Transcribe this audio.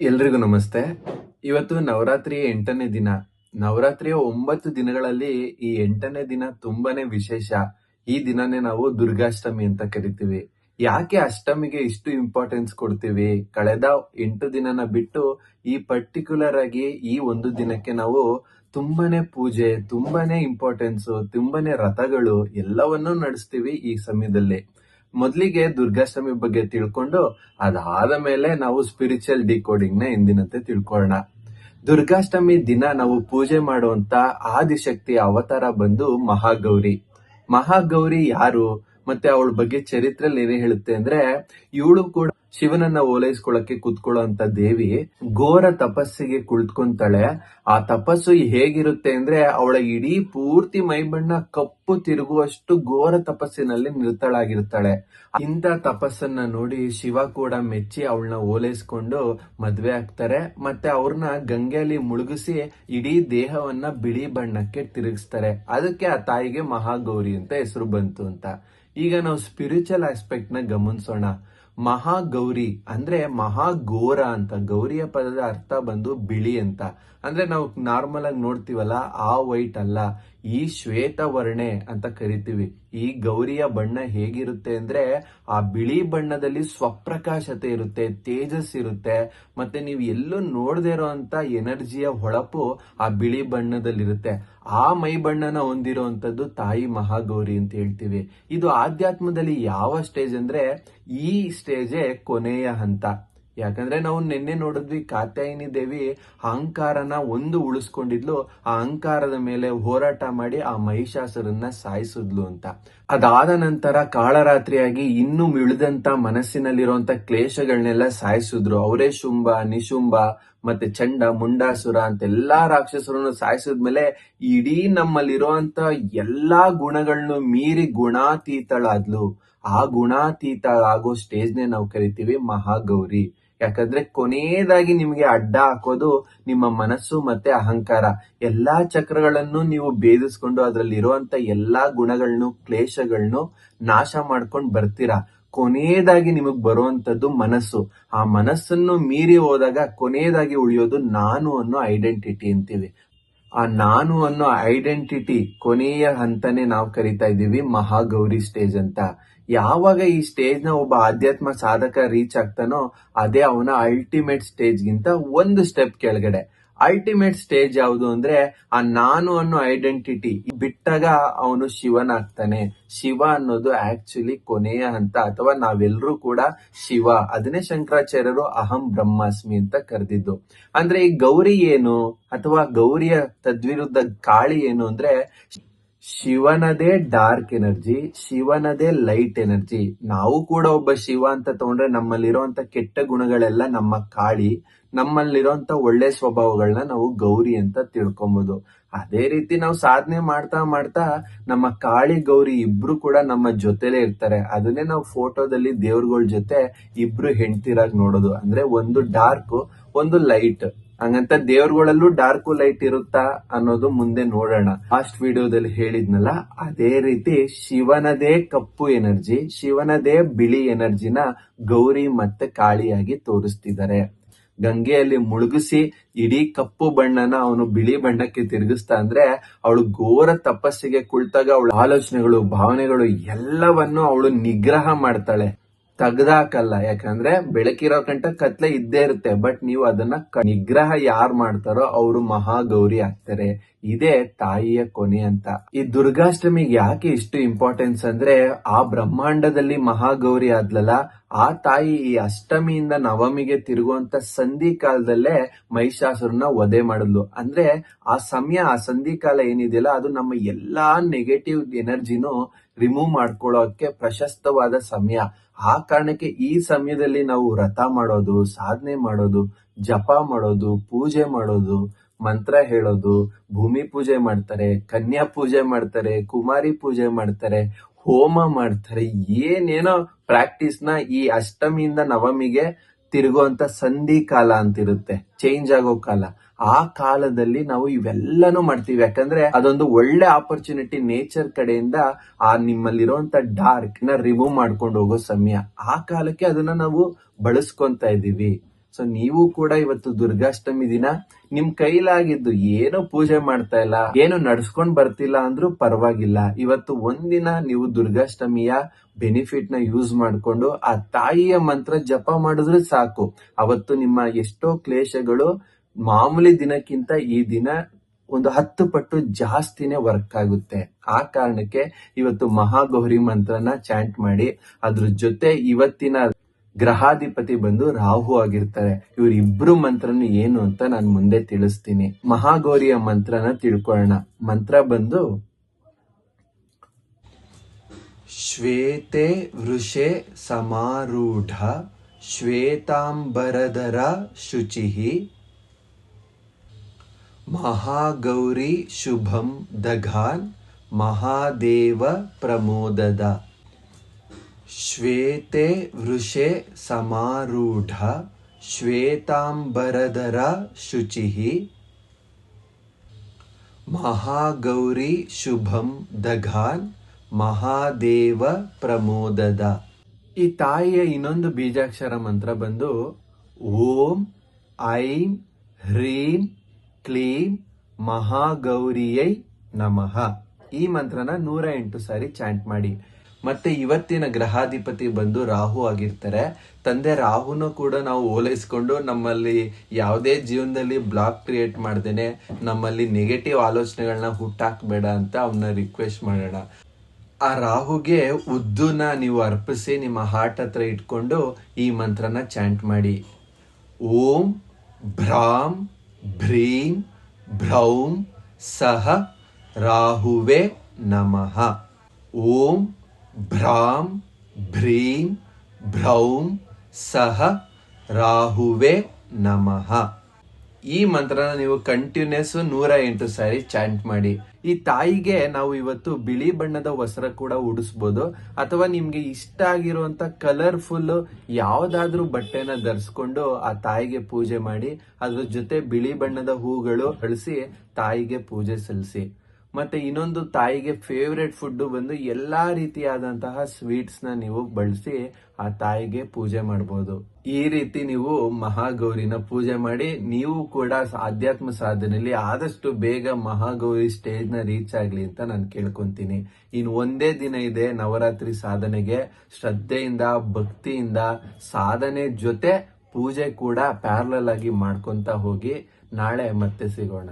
ಎಲ್ರಿಗೂ ನಮಸ್ತೆ. ಇವತ್ತು ನವರಾತ್ರಿಯ ಎಂಟನೇ ದಿನ. ನವರಾತ್ರಿಯ ಒಂಬತ್ತು ದಿನಗಳಲ್ಲಿ ಈ ಎಂಟನೇ ದಿನ ತುಂಬಾನೇ ವಿಶೇಷ. ಈ ದಿನನೇ ನಾವು ದುರ್ಗಾಷ್ಟಮಿ ಅಂತ ಕರಿತೀವಿ. ಯಾಕೆ ಅಷ್ಟಮಿಗೆ ಇಷ್ಟು ಇಂಪಾರ್ಟೆನ್ಸ್ ಕೊಡ್ತೀವಿ? ಕಳೆದ ಎಂಟು ದಿನನ ಬಿಟ್ಟು ಈ ಪರ್ಟಿಕ್ಯುಲರ್ ಆಗಿ ಈ ಒಂದು ದಿನಕ್ಕೆ ನಾವು ತುಂಬಾನೇ ಪೂಜೆ, ತುಂಬಾನೇ ಇಂಪಾರ್ಟೆನ್ಸ್ ತುಂಬಾನೇ ರಥಗಳು ಎಲ್ಲವನ್ನೂ ನಡೆಸ್ತೀವಿ ಈ ಸಮಯದಲ್ಲಿ. ಮೊದಲಿಗೆ ದುರ್ಗಾಷ್ಟಮಿ ಬಗ್ಗೆ ತಿಳ್ಕೊಂಡು ಅದಾದ ಮೇಲೆ ನಾವು ಸ್ಪಿರಿಚುವಲ್ ಡಿಕೋಡಿಂಗ್ನ ಇಂದಿನಂತೆ ತಿಳ್ಕೊಳ್ಳೋಣ. ದುರ್ಗಾಷ್ಟಮಿ ದಿನ ನಾವು ಪೂಜೆ ಮಾಡುವಂತ ಆದಿಶಕ್ತಿ ಅವತಾರ ಬಂದು ಮಹಾಗೌರಿ. ಮಹಾಗೌರಿ ಯಾರು? ಮತ್ತೆ ಅವಳ ಬಗ್ಗೆ ಚರಿತ್ರೆಯಲ್ಲಿ ಏನೇ ಹೇಳುತ್ತೆ ಅಂದ್ರೆ ಇವಳು ಕೂಡ ಶಿವನನ್ನ ಓಲೈಸ್ಕೊಳಕ್ಕೆ ಕುತ್ಕೊಳ್ಳುವಂತ ದೇವಿ ಘೋರ ತಪಸ್ಸಿಗೆ ಕುಳಿತ್ಕೊಂತಾಳೆ. ಆ ತಪಸ್ಸು ಹೇಗಿರುತ್ತೆ ಅಂದ್ರೆ ಅವಳ ಇಡೀ ಪೂರ್ತಿ ಮೈಬಣ್ಣ ಕಪ್ಪು ತಿರುಗುವಷ್ಟು ಘೋರ ತಪಸ್ಸಿನಲ್ಲಿ ನಿರತಳಾಗಿರ್ತಾಳೆ. ಇಂಥ ತಪಸ್ಸನ್ನ ನೋಡಿ ಶಿವ ಕೂಡ ಮೆಚ್ಚಿ ಅವಳನ್ನ ಓಲೈಸ್ಕೊಂಡು ಮದ್ವೆ ಆಗ್ತಾರೆ. ಮತ್ತೆ ಅವ್ರನ್ನ ಗಂಗೆಯಲ್ಲಿ ಮುಳುಗಿಸಿ ಇಡೀ ದೇಹವನ್ನ ಬಿಳಿ ಬಣ್ಣಕ್ಕೆ ತಿರುಗಿಸ್ತಾರೆ. ಅದಕ್ಕೆ ಆ ತಾಯಿಗೆ ಮಹಾಗೌರಿ ಅಂತ ಹೆಸರು ಬಂತು ಅಂತ. ಈಗ ನಾವು ಸ್ಪಿರಿಚುವಲ್ ಆಸ್ಪೆಕ್ಟ್ನ ಗಮನಿಸೋಣ. ಮಹಾಗೌರಿ ಅಂದ್ರೆ ಮಹಾಘೋರ ಅಂತ. ಗೌರಿಯ ಪದದ ಅರ್ಥ ಬಂದು ಬಿಳಿ ಅಂತ. ಅಂದ್ರೆ ನಾವು ನಾರ್ಮಲ್ ಆಗಿ ನೋಡ್ತೀವಲ್ಲ, ಆ ವೈಟ್ ಅಲ್ಲ. ಈ ಶ್ವೇತ ವರ್ಣೆ ಅಂತ ಕರಿತೀವಿ. ಈ ಗೌರಿಯ ಬಣ್ಣ ಹೇಗಿರುತ್ತೆ ಅಂದ್ರೆ ಆ ಬಿಳಿ ಬಣ್ಣದಲ್ಲಿ ಸ್ವಪ್ರಕಾಶತೆ ಇರುತ್ತೆ, ತೇಜಸ್ ಇರುತ್ತೆ. ಮತ್ತೆ ನೀವು ಎಲ್ಲೂ ನೋಡದೇ ಇರೋಂತ ಎನರ್ಜಿಯ ಹೊಳಪು ಆ ಬಿಳಿ ಬಣ್ಣದಲ್ಲಿರುತ್ತೆ. ಆ ಮೈ ಬಣ್ಣನ ಹೊಂದಿರುವಂತದ್ದು ತಾಯಿ ಮಹಾಗೌರಿ ಅಂತ ಹೇಳ್ತೀವಿ. ಇದು ಆಧ್ಯಾತ್ಮದಲ್ಲಿ ಯಾವ ಸ್ಟೇಜ್ ಅಂದ್ರೆ ಈ ಸ್ಟೇಜೇ ಕೊನೆಯ ಹಂತ. ಯಾಕಂದ್ರೆ ನಾವು ನಿನ್ನೆ ನೋಡಿದ್ವಿ ಕಾತ್ಯಾಯಿನಿ ದೇವಿ ಅಹಂಕಾರನ ಒಂದು ಉಳಿಸ್ಕೊಂಡಿದ್ಲು, ಆ ಅಹಂಕಾರದ ಮೇಲೆ ಹೋರಾಟ ಮಾಡಿ ಆ ಮಹಿಷಾಸುರನ್ನ ಸಾಯಿಸಿದ್ಲು ಅಂತ. ಅದಾದ ನಂತರ ಕಾಳರಾತ್ರಿಯಾಗಿ ಇನ್ನು ಮಿಳಿದಂತ ಮನಸ್ಸಿನಲ್ಲಿರುವಂತ ಕ್ಲೇಶಗಳನ್ನೆಲ್ಲ ಸಾಯಿಸಿದ್ರು. ಅವರೇ ಶುಂಭ, ನಿಶುಂಭ ಮತ್ತೆ ಚಂಡ ಮುಂಡಾಸುರ ಅಂತ ಎಲ್ಲಾ ರಾಕ್ಷಸರನ್ನು ಸಾಯಿಸಿದ್ಮೇಲೆ ಇಡೀ ನಮ್ಮಲ್ಲಿರುವಂತ ಎಲ್ಲಾ ಗುಣಗಳನ್ನು ಮೀರಿ ಗುಣಾತೀತಳಾದ್ಲು. ಆ ಗುಣಾತೀತ ಆಗೋ ಸ್ಟೇಜ್ನೇ ನಾವು ಕರಿತೀವಿ ಮಹಾಗೌರಿ. ಯಾಕಂದ್ರೆ ಕೊನೆಯದಾಗಿ ನಿಮಗೆ ಅಡ್ಡ ಹಾಕೋದು ನಿಮ್ಮ ಮನಸ್ಸು ಮತ್ತೆ ಅಹಂಕಾರ. ಎಲ್ಲಾ ಚಕ್ರಗಳನ್ನು ನೀವು ಭೇದಿಸ್ಕೊಂಡು ಅದರಲ್ಲಿ ಇರುವಂತ ಎಲ್ಲಾ ಗುಣಗಳನ್ನು, ಕ್ಲೇಶಗಳನ್ನು ನಾಶ ಮಾಡ್ಕೊಂಡು ಬರ್ತೀರಾ? ಕೊನೆಯದಾಗಿ ನಿಮಗ್ ಬರುವಂತದ್ದು ಮನಸ್ಸು. ಆ ಮನಸ್ಸನ್ನು ಮೀರಿ ಹೋದಾಗ ಕೊನೆಯದಾಗಿ ಉಳಿಯೋದು ನಾನು ಅನ್ನೋ ಐಡೆಂಟಿಟಿ ಅಂತೀವಿ. ಆ ನಾನು ಅನ್ನೋ ಐಡೆಂಟಿಟಿ ಕೊನೆಯ ಹಂತನೇ ನಾವು ಕರಿತಾ ಇದ್ದೀವಿ, ಮಹಾಗೌರಿ ಸ್ಟೇಜ್ ಅಂತ. ಯಾವಾಗ ಈ ಸ್ಟೇಜ್ನ ಒಬ್ಬ ಆಧ್ಯಾತ್ಮ ಸಾಧಕ ರೀಚ್ ಆಗ್ತಾನೋ, ಅದೇ ಅವನ ಅಲ್ಟಿಮೇಟ್ ಸ್ಟೇಜ್ ಗಿಂತ ಒಂದು ಸ್ಟೆಪ್ ಕೆಳಗಡೆ. ಅಲ್ಟಿಮೇಟ್ ಸ್ಟೇಜ್ ಯಾವುದು ಅಂದ್ರೆ ಆ ನಾನು ಅನ್ನೋ ಐಡೆಂಟಿಟಿ ಬಿಟ್ಟಾಗ ಅವನು ಶಿವನಾಗ್ತಾನೆ. ಶಿವ ಅನ್ನೋದು ಆಕ್ಚುಲಿ ಕೊನೆಯ ಹಂತ ಅಥವಾ ನಾವೆಲ್ಲರೂ ಕೂಡ ಶಿವ. ಅದನ್ನೇ ಶಂಕರಾಚಾರ್ಯರು ಅಹಂ ಬ್ರಹ್ಮಾಸ್ಮಿ ಅಂತ ಕರೆದಿದ್ದು. ಅಂದ್ರೆ ಈ ಗೌರಿ ಏನು ಅಥವಾ ಗೌರಿಯ ತದ್ವಿರುದ್ಧ ಕಾಳಿ ಏನು ಅಂದ್ರೆ ಶಿವನದೇ ಡಾರ್ಕ್ ಎನರ್ಜಿ ಶಿವನದೇ ಲೈಟ್ ಎನರ್ಜಿ ನಾವು ಕೂಡ ಒಬ್ಬ ಶಿವ ಅಂತ ತಗೊಂಡ್ರೆ ನಮ್ಮಲ್ಲಿರುವಂತ ಕೆಟ್ಟ ಗುಣಗಳೆಲ್ಲ ನಮ್ಮ ಕಾಳಿ, ನಮ್ಮಲ್ಲಿರುವಂತ ಒಳ್ಳೆ ಸ್ವಭಾವಗಳನ್ನ ನಾವು ಗೌರಿ ಅಂತ ತಿಳ್ಕೊಬಹುದು ಅದೇ ರೀತಿ ನಾವು ಸಾಧನೆ ಮಾಡ್ತಾ ಮಾಡ್ತಾ ನಮ್ಮ ಕಾಳಿ ಗೌರಿ ಇಬ್ರು ಕೂಡ ನಮ್ಮ ಜೊತೆಲೇ ಇರ್ತಾರೆ. ಅದನ್ನೇ ನಾವು ಫೋಟೋದಲ್ಲಿ ದೇವ್ರಗಳ ಜೊತೆ ಇಬ್ರು ಹೆಂಡ್ತಿರಾಗಿ ನೋಡೋದು. ಅಂದ್ರೆ ಒಂದು ಡಾರ್ಕ್ ಒಂದು ಲೈಟ್ ಹಂಗಂತ ದೇವ್ರಗಳಲ್ಲೂ ಡಾರ್ಕ್ ಲೈಟ್ ಇರುತ್ತಾ ಅನ್ನೋದು ಮುಂದೆ ನೋಡೋಣ. ಫಾಸ್ಟ್ ವಿಡಿಯೋದಲ್ಲಿ ಹೇಳಿದ್ನಲ್ಲ, ಅದೇ ರೀತಿ ಶಿವನದೇ ಕಪ್ಪು ಎನರ್ಜಿ, ಶಿವನದೇ ಬಿಳಿ ಎನರ್ಜಿನ ಗೌರಿ ಮತ್ತೆ ಕಾಳಿಯಾಗಿ ತೋರಿಸ್ತಿದ್ದಾರೆ. ಗಂಗೆಯಲ್ಲಿ ಮುಳುಗಿಸಿ ಇಡೀ ಕಪ್ಪು ಬಣ್ಣನ ಅವನು ಬಿಳಿ ಬಣ್ಣಕ್ಕೆ ತಿರುಗಿಸ್ತಾ ಅಂದ್ರೆ ಅವಳು ಘೋರ ತಪಸ್ಸಿಗೆ ಕುಳಿತಾಗ ಅವಳ ಆಲೋಚನೆಗಳು, ಭಾವನೆಗಳು ಎಲ್ಲವನ್ನು ಅವಳು ನಿಗ್ರಹ ಮಾಡ್ತಾಳೆ. ತೆಗ್ದಾಕಲ್ಲ. ಯಾಕಂದ್ರೆ ಬೆಳಕಿರೋ ಕಂಟ ಕತ್ಲೆ ಇದ್ದೇ ಇರುತ್ತೆ. ಬಟ್ ನೀವು ಅದನ್ನ ನಿಗ್ರಹ ಯಾರು ಮಾಡ್ತಾರೋ ಅವರು ಮಹಾಗೌರಿ ಆಗ್ತಾರೆ. ಇದೇ ತಾಯಿಯ ಕೊನೆ ಅಂತ. ಈ ದುರ್ಗಾಷ್ಟಮಿಗೆ ಯಾಕೆ ಇಷ್ಟು ಇಂಪಾರ್ಟೆನ್ಸ್ ಅಂದ್ರೆ ಆ ಬ್ರಹ್ಮಾಂಡದಲ್ಲಿ ಮಹಾಗೌರಿ ಆದ್ಲಲ್ಲ, ಆ ತಾಯಿ ಈ ಅಷ್ಟಮಿಯಿಂದ ನವಮಿಗೆ ತಿರುಗುವಂತ ಸಂಧಿ ಕಾಲದಲ್ಲೇ ಮಹಿಷಾಸುರನ ವಧೆ ಮಾಡಿದ್ಲು. ಅಂದ್ರೆ ಆ ಸಮಯ, ಆ ಸಂಧಿ ಕಾಲ ಏನಿದೆಯಲ್ಲ, ಅದು ನಮ್ಮ ಎಲ್ಲಾ ನೆಗೆಟಿವ್ ಎನರ್ಜಿನೂ ರಿಮೂವ್ ಮಾಡ್ಕೊಳ್ಳೋಕೆ ಪ್ರಶಸ್ತವಾದ ಸಮಯ. ಆ ಕಾರಣಕ್ಕೆ ಈ ಸಮಯದಲ್ಲಿ ನಾವು ವ್ರತ ಮಾಡೋದು, ಸಾಧನೆ ಮಾಡೋದು, ಜಪ ಮಾಡೋದು, ಪೂಜೆ ಮಾಡೋದು, ಮಂತ್ರ ಹೇಳೋದು, ಭೂಮಿ ಪೂಜೆ ಮಾಡ್ತಾರೆ, ಕನ್ಯಾ ಪೂಜೆ ಮಾಡ್ತಾರೆ, ಕುಮಾರಿ ಪೂಜೆ ಮಾಡ್ತಾರೆ, ಹೋಮ ಮಾಡ್ತಾರೆ, ಏನೇನೋ ಪ್ರಾಕ್ಟೀಸ್ನ ಈ ಅಷ್ಟಮಿಯಿಂದ ನವಮಿಗೆ ತಿರುಗುವಂತ ಸಂಧಿ ಕಾಲ ಅಂತಿರುತ್ತೆ ಚೇಂಜ್ ಆಗೋ ಕಾಲ. ಆ ಕಾಲದಲ್ಲಿ ನಾವು ಇವೆಲ್ಲನೂ ಮಾಡ್ತೀವಿ. ಯಾಕಂದ್ರೆ ಅದೊಂದು ಒಳ್ಳೆ ಆಪರ್ಚುನಿಟಿ ನೇಚರ್ ಕಡೆಯಿಂದ ಆ ನಿಮ್ಮಲ್ಲಿರುವಂತ ಡಾರ್ಕ್ನ ರಿಮೂವ್ ಮಾಡ್ಕೊಂಡು ಹೋಗೋ ಸಮಯ. ಆ ಕಾಲಕ್ಕೆ ಅದನ್ನ ನಾವು ಬಳಸ್ಕೊಂತ ಇದೀವಿ ಸೊ ನೀವು ಕೂಡ ಇವತ್ತು ದುರ್ಗಾಷ್ಟಮಿ ದಿನ ನಿಮ್ ಕೈಲಾಗಿದ್ದು ಏನು ಪೂಜೆ ಮಾಡ್ತಾ ಇಲ್ಲ, ಏನು ನಡ್ಸ್ಕೊಂಡ್ ಬರ್ತಿಲ್ಲ ಅಂದ್ರೂ ಪರವಾಗಿಲ್ಲ. ಇವತ್ತು ಒಂದಿನ ನೀವು ದುರ್ಗಾಷ್ಟಮಿಯ ಬೆನಿಫಿಟ್ನ ಯೂಸ್ ಮಾಡ್ಕೊಂಡು ಆ ತಾಯಿಯ ಮಂತ್ರ ಜಪ ಮಾಡಿದ್ರೆ ಸಾಕು. ಅವತ್ತು ನಿಮ್ಮ ಎಷ್ಟೋ ಕ್ಲೇಶಗಳು ಮಾಮೂಲಿ ದಿನಕ್ಕಿಂತ ಈ ದಿನ ಒಂದು ಹತ್ತು ಪಟ್ಟು ಜಾಸ್ತಿನೇ ವರ್ಕ್ ಆಗುತ್ತೆ. ಆ ಕಾರಣಕ್ಕೆ ಇವತ್ತು ಮಹಾಗೌರಿ ಮಂತ್ರನ ಚಾಂಟ್ ಮಾಡಿ, ಅದ್ರ ಜೊತೆ ಇವತ್ತಿನ ಗ್ರಹಾಧಿಪತಿ ಬಂದು ರಾಹು ಆಗಿರ್ತಾರೆ. ಇವರಿಬ್ಬರು ಮಂತ್ರನು ಏನು ಅಂತ ನಾನು ಮುಂದೆ ತಿಳಿಸ್ತೀನಿ. ಮಹಾಗೌರಿಯ ಮಂತ್ರನ ತಿಳ್ಕೊಳ್ಳೋಣ. ಮಂತ್ರ ಬಂದು, ಶ್ವೇತೆ ವೃಷೆ ಸಮಾರೂಢ, ಶ್ವೇತಾಂಬರಧರ ಶುಚಿಃ ಮಹಾಗೌರಿ ಶುಭಂ ದಘಾನ್ ಮಹಾದೇವ ಪ್ರಮೋದದ. ಶ್ವೇತೆ ವೃಷೆ ಸಮಾರೂಢ ಶ್ವೇತಾಂಬರಧರ ಶುಚಿಹಿ ಮಹಾಗೌರಿ ಶುಭಂ ದಘಾನ್ ಮಹಾದೇವ ಪ್ರಮೋದದ. ಈ ತಾಯಿಯ ಇನ್ನೊಂದು ಬೀಜಾಕ್ಷರ ಮಂತ್ರ ಬಂದು ಓಂ, ಐಂ, ಹ್ರೀಂ ಕ್ಲೀಂ ಮಹಾಗೌರಿಯೈ ನಮಃ. ಈ ಮಂತ್ರನ ನೂರ ಎಂಟು ಸಾರಿ ಚಾಂಟ್ ಮಾಡಿ. ಮತ್ತೆ ಇವತ್ತಿನ ಗ್ರಹಾಧಿಪತಿ ಬಂದು ರಾಹು ಆಗಿರ್ತಾರೆ. ತಂದೆ ರಾಹುನು ಕೂಡ ನಾವು ಓಲೈಸ್ಕೊಂಡು ನಮ್ಮಲ್ಲಿ ಯಾವುದೇ ಜೀವನದಲ್ಲಿ ಬ್ಲಾಕ್ ಕ್ರಿಯೇಟ್ ಮಾಡ್ದೇನೆ, ನಮ್ಮಲ್ಲಿ ನೆಗೆಟಿವ್ ಆಲೋಚನೆಗಳನ್ನ ಹುಟ್ಟಾಕ್ಬೇಡ ಅಂತ ಅವನ್ನ ರಿಕ್ವೆಸ್ಟ್ ಮಾಡೋಣ. ಆ ರಾಹುಗೆ ಉದ್ದನ್ನ ನೀವು ಅರ್ಪಿಸಿ ನಿಮ್ಮ ಹಾರ್ಟ್ ಹತ್ರ ಇಟ್ಕೊಂಡು ಈ ಮಂತ್ರನ ಚಾಂಟ್ ಮಾಡಿ. ಓಂ ಭ್ರಾಂ ಭ್ರೀಂ ಭ್ರೌಂ ಸಹ ರಾಹುವೆ ನಮಃ ಓಂ ಭ್ರಾಂ ಭ್ರೀಂ ಭ್ರೌಂ ಸಹ ರಾಹುವೆ ನಮಃ ಈ ಮಂತ್ರನ ನೀವು ಕಂಟಿನ್ಯೂಸ್ ನೂರ ಎಂಟು ಸಾರಿ ಚಾಂಟ್ ಮಾಡಿ. ಈ ತಾಯಿಗೆ ನಾವು ಇವತ್ತು ಬಿಳಿ ಬಣ್ಣದ ವಸ್ತ್ರ ಕೂಡ ಉಡಿಸ್ಬೋದು. ಅಥವಾ ನಿಮ್ಗೆ ಇಷ್ಟ ಆಗಿರುವಂತ ಕಲರ್ಫುಲ್ ಯಾವ್ದಾದ್ರೂ ಬಟ್ಟೆನ ಧರಿಸ್ಕೊಂಡು ಆ ತಾಯಿಗೆ ಪೂಜೆ ಮಾಡಿ, ಅದ್ರ ಜೊತೆ ಬಿಳಿ ಬಣ್ಣದ ಹೂಗಳು ಬಳಸಿ ತಾಯಿಗೆ ಪೂಜೆ ಸಲ್ಲಿಸಿ. ಮತ್ತೆ ಇನ್ನೊಂದು ತಾಯಿಗೆ ಫೇವ್ರೆಟ್ ಫುಡ್ ಬಂದು ಎಲ್ಲಾ ರೀತಿಯಾದಂತಹ ಸ್ವೀಟ್ಸ್ನ ನೀವು ಬಳಸಿ ಆ ತಾಯಿಗೆ ಪೂಜೆ ಮಾಡಬಹುದು ಈ ರೀತಿ ನೀವು ಮಹಾಗೌರಿನ ಪೂಜೆ ಮಾಡಿ ನೀವು ಕೂಡ ಆಧ್ಯಾತ್ಮ ಸಾಧನೆಯಲ್ಲಿ ಆದಷ್ಟು ಬೇಗ ಮಹಾಗೌರಿ ಸ್ಟೇಜ್ನ ರೀಚ್ ಆಗಲಿ ಅಂತ ನಾನು ಕೇಳ್ಕೊಂತೀನಿ. ಇನ್ನು ಒಂದೇ ದಿನ ಇದೆ ನವರಾತ್ರಿ ಸಾಧನೆಗೆ. ಶ್ರದ್ಧೆಯಿಂದ, ಭಕ್ತಿಯಿಂದ ಸಾಧನೆ ಜೊತೆ ಪೂಜೆ ಕೂಡ ಪ್ಯಾರಲಲ್ ಆಗಿ ಮಾಡ್ಕೊಂತ ಹೋಗಿ ನಾಳೆ ಮತ್ತೆ ಸಿಗೋಣ.